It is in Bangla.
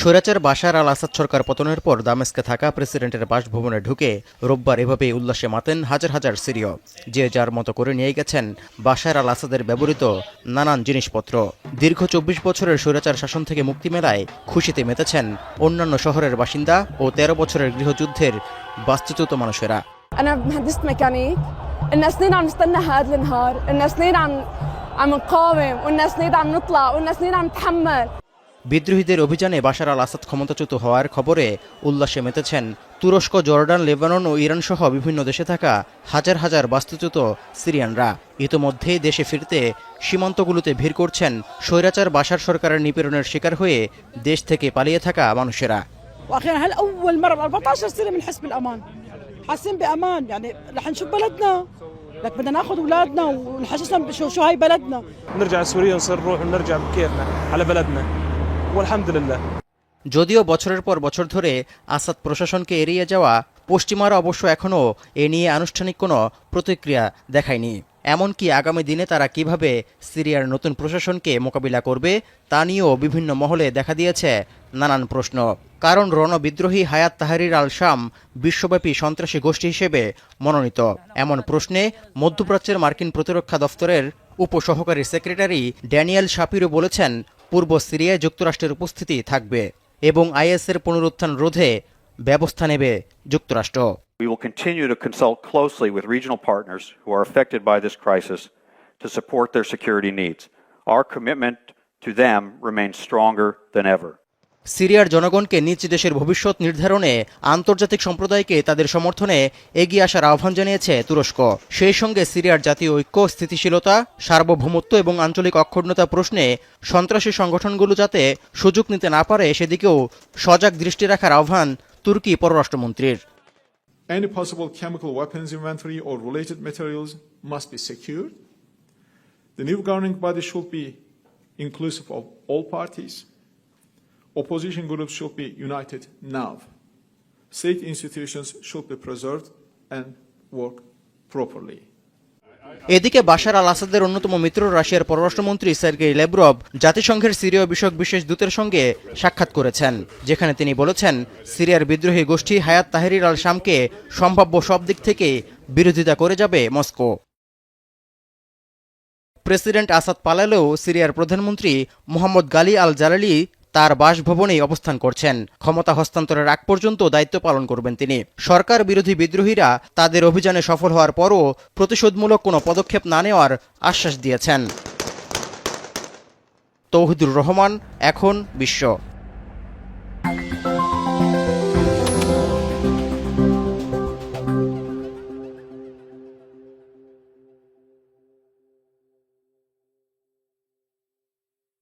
স্বৈরাচার বাশার আল আসাদ সরকার পতনের পর দামেস্কে থাকা প্রেসিডেন্টের বাসভবনে ঢুকে রোববার এভাবেই উল্লাসে মাতেন হাজার হাজার সিরিয়। যে যার মতো করে নিয়ে গেছেন বাশার আল আসাদের ব্যবহৃত নানান জিনিসপত্র। দীর্ঘ চব্বিশ বছরের স্বৈরাচার শাসন থেকে মুক্তি মেলায় খুশিতে মেতেছেন অন্যান্য শহরের বাসিন্দা ও তেরো বছরের গৃহযুদ্ধের বাস্তুচ্যুত মানুষেরা। انا مهندسه ميكانيك إلنا سنين عم نستنى هذا النهار إلنا سنين عم عم نقاوم وإلنا سنين عم نطلع وإلنا سنين عم نتحمل বিদ্রোহীদের অভিযানে বাশার আল আসাদ ক্ষমতাচ্যুত হওয়ার খবরে উল্লাসে মেতেছেন তুরস্ক জর্ডান লেবানন ও ইরান সহ বিভিন্ন দেশে থাকা হাজার হাজার বাস্তুচ্যুত সিরিয়ানরা ইতোমধ্যেই দেশে ফিরতে সীমান্তগুলোতে ভিড় করছেন স্বৈরাচার বাশার সরকারের নিপীড়নের শিকার হয়ে দেশ থেকে পালিয়ে থাকা মানুষেরা واخيرا هلا اول مره ب 14 سنه بنحس بالامان حاسين بامان يعني رح نشوف بلدنا لك بدنا ناخذ اولادنا ونحسسهم شو شو هاي بلدنا نرجع سوريا نصير نروح ونرجع بكيفنا على بلدنا والحمد لله যদিও বছরের পর বছর ধরে আসাদ প্রশাসনকে এড়িয়ে যাওয়া পশ্চিমারা অবশ্য এখনও এ নিয়ে আনুষ্ঠানিক কোনো প্রতিক্রিয়া দেখায়নি এমনকি আগামী দিনে তারা কীভাবে সিরিয়ার নতুন প্রশাসনকে মোকাবিলা করবে, তা নিয়েও বিভিন্ন মহলে দেখা দিয়েছে নানান প্রশ্ন। কারণ রণবিদ্রোহী হায়াত তাহারির আল শাম বিশ্বব্যাপী সন্ত্রাসী গোষ্ঠী হিসেবে মনোনীত। এমন প্রশ্নে মধ্যপ্রাচ্যের মার্কিন প্রতিরক্ষা দফতরের উপসহকারী সেক্রেটারি ড্যানিয়েল শাপিরো বলেছেন, পূর্ব সিরিয়ায় যুক্তরাষ্ট্রের উপস্থিতি থাকবে এবং আইএসের পুনরুত্থান রোধে ব্যবস্থা নেবে যুক্তরাষ্ট্র। We will continue to consult closely with regional partners who are affected by this crisis to support their security needs. Our commitment to them remains stronger than ever. সিরিয়ার জনগণকে নিজ দেশের ভবিষ্যৎ নির্ধারণে আন্তর্জাতিক সম্প্রদায়কে তাদের সমর্থনে এগিয়ে আসার আহ্বান জানিয়েছে তুরস্ক সেই সঙ্গে সিরিয়ার জাতীয় ঐক্য, স্থিতিশীলতা, সার্বভৌমত্ব এবং আঞ্চলিক অক্ষুণ্ণতা প্রশ্নে সন্ত্রাসী সংগঠনগুলো যাতে সুযোগ নিতে না পারে, সেদিকেও সজাগ দৃষ্টি রাখার আহ্বান তুর্কি পররাষ্ট্রমন্ত্রীর Any possible chemical weapons inventory or related materials must be secured. The new governing body should be inclusive of all parties. Opposition groups should be united now. State institutions should be preserved and work properly. এদিকে বাশার আল আসাদের অন্যতম মিত্র রাশিয়ার পররাষ্ট্রমন্ত্রী সার্গেই লেব্রভ জাতিসংঘের সিরীয় বিষয়ক বিশেষ দূতের সঙ্গে সাক্ষাৎ করেছেন, যেখানে তিনি বলেছেন, সিরিয়ার বিদ্রোহী গোষ্ঠী হায়াত তাহেরির আল শামকে সম্ভাব্য সব দিক থেকে বিরোধিতা করে যাবে মস্কো। প্রেসিডেন্ট আসাদ পালালেও সিরিয়ার প্রধানমন্ত্রী মোহাম্মদ গালি আল জালালি তার বাসভবনেই অবস্থান করছেন। ক্ষমতা হস্তান্তরের আগ পর্যন্ত দায়িত্ব পালন করবেন তিনি। সরকার বিরোধী বিদ্রোহীরা তাদের অভিযানে সফল হওয়ার পরও প্রতিশোধমূলক কোনো পদক্ষেপ না নেওয়ার আশ্বাস দিয়েছেন। তৌহিদুর রহমান, এখন বিশ্ব।